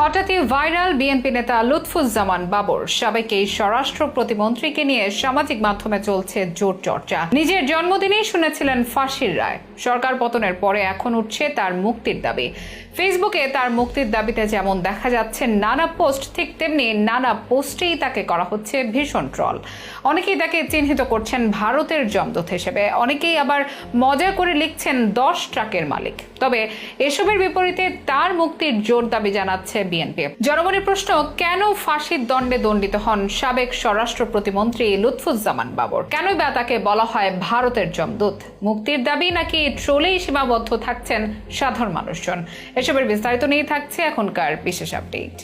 হঠাৎই viral BNP নেতা লুৎফুজ্জামান বাবর সাবেক এই স্বরাষ্ট্র প্রতিমন্ত্রীকে নিয়ে সামাজিক মাধ্যমে চলছে জোর চর্চা। নিজের জন্মদিনেই শুনেছিলেন ফাঁসির রায়। সরকার পতনের পরে এখন উঠছে তার মুক্তির দাবি। ফেসবুকে তার মুক্তির দাবিতে যেমন দেখা যাচ্ছে, নানা পোস্ট ঠিক তেমনি নানা পোস্টেই তাকে করা হচ্ছে ভীষণ ট্রল। অনেকেই তাকে চিহ্নিত করছেন ভারতের জমদূত হিসেবে। অনেকেই আবার মজা করে লিখছেন দশ ট্রাকের মালিক। তবে এসবের বিপরীতে তার মুক্তির জোর দাবি জানাচ্ছে বিএনপি। জনগণের প্রশ্ন, কেন ফাঁসির দণ্ডে দণ্ডিত হন সাবেক স্বরাষ্ট্র প্রতিমন্ত্রী লুৎফুজ্জামান বাবর? কেনই বা তাকে বলা হয় ভারতের জমদূত? মুক্তির দাবি নাকি ট্রোলেই সীমাবদ্ধ থাকছেন সাধারণ মানুষজন? এসবের বিস্তারিত নিয়ে থাকছে এখনকার বিশেষ আপডেট।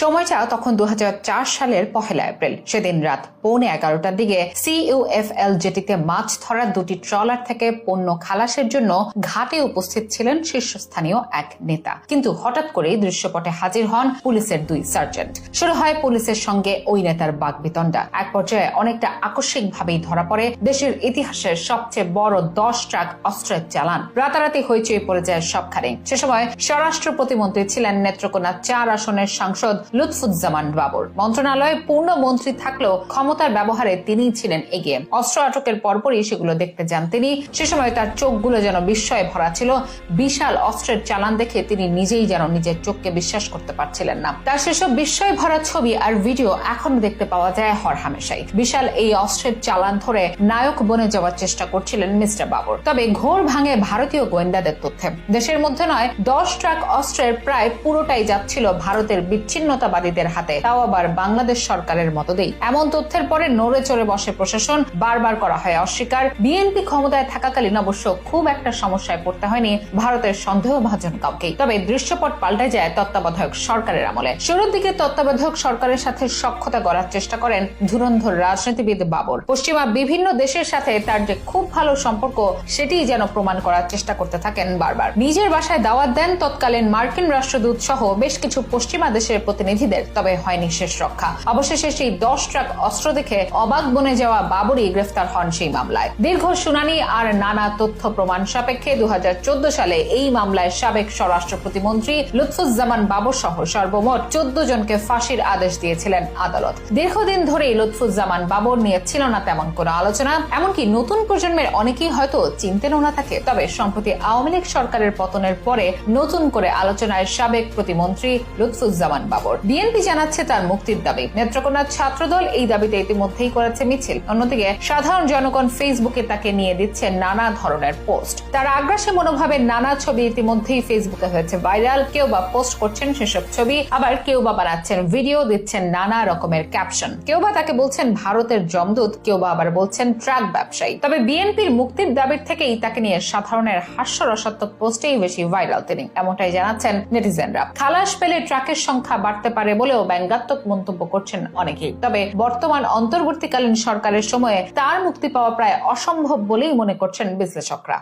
সময়টা তখন দু হাজার চার সালের পহেলা এপ্রিল। সেদিন রাত পৌনে এগারোটার দিকে সিইউএফএল জেটিতে মাছ ধরার দুটি ট্রলার থেকে পণ্য খালাসের জন্য ঘাটে উপস্থিত ছিলেন শীর্ষস্থানীয় এক নেতা। কিন্তু হঠাৎ করেই দৃশ্যপটে হাজির হন পুলিশের দুই সার্জেন্ট। শুরু হয় পুলিশের সঙ্গে ওই নেতার বাগবিতণ্ডা। এক পর্যায়ে অনেকটা আকস্মিকভাবেই ধরা পড়ে দেশের ইতিহাসের সবচেয়ে বড় দশ ট্রাক অস্ত্রের চালান। রাতারাতি হইচই পড়ে যায় সবখানে। সে সময় স্বরাষ্ট্র প্রতিমন্ত্রী ছিলেন নেত্রকোনা চার আসনের সাংসদ লুৎফুজ্জামান বাবর। মন্ত্রণালয়ে পূর্ণ মন্ত্রী থাকলেও ক্ষমতার ব্যবহারে তিনিই ছিলেন এগিয়ে। অস্ত্র আটকের পরপরই সেগুলো দেখতে যান তিনি। সে সময় তার চোখগুলো যেন বিস্ময়ে ভরা ছিল। বিশাল অস্ত্রের চালান দেখে তিনি নিজেই যেন নিজের চোখকে বিশ্বাস করতে পারছিলেন না। তার সেসব বিস্ময় ভরা ছবি আর ভিডিও এখনও দেখতে পাওয়া যায় হর হামেশাই। বিশাল এই অস্ত্রের চালান ধরে নায়ক বনে যাওয়ার চেষ্টা করছিলেন মিস্টার বাবর। তবে ঘোর ভাঙে ভারতীয় গোয়েন্দাদের তথ্যে। দেশের মধ্যে নয়, দশ ট্রাক অস্ত্রের প্রায় পুরোটাই যাচ্ছিল ভারতের বিচ্ছিন্নতাবাদীদের হাতে, তাও আবার বাংলাদেশ সরকারের মতোদেই এমন তথ্যের পরে নড়ে চড়ে বসে প্রশাসন বারবার করা হয় অস্বীকার। বিএনপি ক্ষমতায় থাকাকালীন অবশ্য খুব একটা সমস্যায় পড়তে হয়নি ভারতের সন্দেহভাজন কাউকেই। তবে দৃশ্যপট পাল্টে যায় তত্ত্বাবধায়ক সরকারের আমলে। শুরুর দিকে তত্ত্বাবধায়ক সরকারের সাথে সক্ষতা গড়ার চেষ্টা করেন ধুরন্ধর রাজনীতিবিদ বাবর। পশ্চিমা বিভিন্ন দেশের সাথে তার যে খুব ভালো সম্পর্ক সেটি যেন প্রমাণ করার চেষ্টা করতে থাকেন বারবার। নিজের বাসায় দাওয়াত দেন তৎকালীন মার্কিন রাষ্ট্রদূত সহ বেশ কিছু পশ্চিমা দেশের প্রতিনিধিদের, তবে হয়নি শেষ রক্ষা। অবশেষে সেই দশ ট্রাক অস্ত্র দেখে অবাক বনে যাওয়া বাবরই গ্রেফতার হন সেই মামলায়। দীর্ঘ শুনানি আর নানা তথ্য প্রমাণ সাপেক্ষে দু হাজার চোদ্দ সালে এই মামলায় সাবেক স্বরাষ্ট্র প্রতিমন্ত্রী লুৎফুজ্জামান বাবর সহ সর্বমোট চোদ্দ জনকে ফাঁসির আদেশ দিয়েছিলেন আদালত। দীর্ঘদিন ধরেই লুৎফুজ্জামান বাবর নিয়ে ছিল না তেমন কোনো আলোচনা, এমনকি নতুন প্রজন্মের অনেকেই হয়তো চিনতেনও না থাকে তবে সম্প্রতি আওয়ামী লীগ সরকারের পতনের পরে নতুন করে আলোচনায় সাবেক প্রতিমন্ত্রী লুৎফুজ্জামান বাবর বিএনপি জানাচ্ছে তার মুক্তির দাবি। নেত্রকোনার ছাত্রদল এই দাবিতে ইতিমধ্যেই করেছে মিছিল। অন্যদিকে সাধারণ জনগণ ফেসবুকে তাকে নিয়ে দিচ্ছে নানা ধরনের পোস্ট। তার আগ্রাসী মনোভাবের নানা ছবি ইতিমধ্যেই ফেসবুকে হয়েছে ভাইরাল। কেউ বা পোস্ট করছেন সেসব ছবি, আবার কেউ বা বানাচ্ছেন ভিডিও, দিচ্ছেন নানা রকমের ক্যাপশন। কেউ বা তাকে বলছেন ভারতের জমদূত, কেউ বা আবার বলছেন ট্রাক ব্যবসায়ী। তবে বিএনপির মুক্তির দাবির থেকেই তাকে নিয়ে সাধারণের হাস্যরসাত্মক পোস্টেই বেশি ভাইরাল তিনি, এমনটাই জানাচ্ছেন নেটিজেনরা। খালাস পেলে ট্রাকের সংখ্যা বাড়তে পারে বলেও ব্যঙ্গাত্মক মন্তব্য করছেন অনেকেই। তবে বর্তমান অন্তর্বর্তীকালীন সরকারের সময়ে তার মুক্তি পাওয়া প্রায় অসম্ভব বলেই মনে করছেন বিশ্লেষকরা।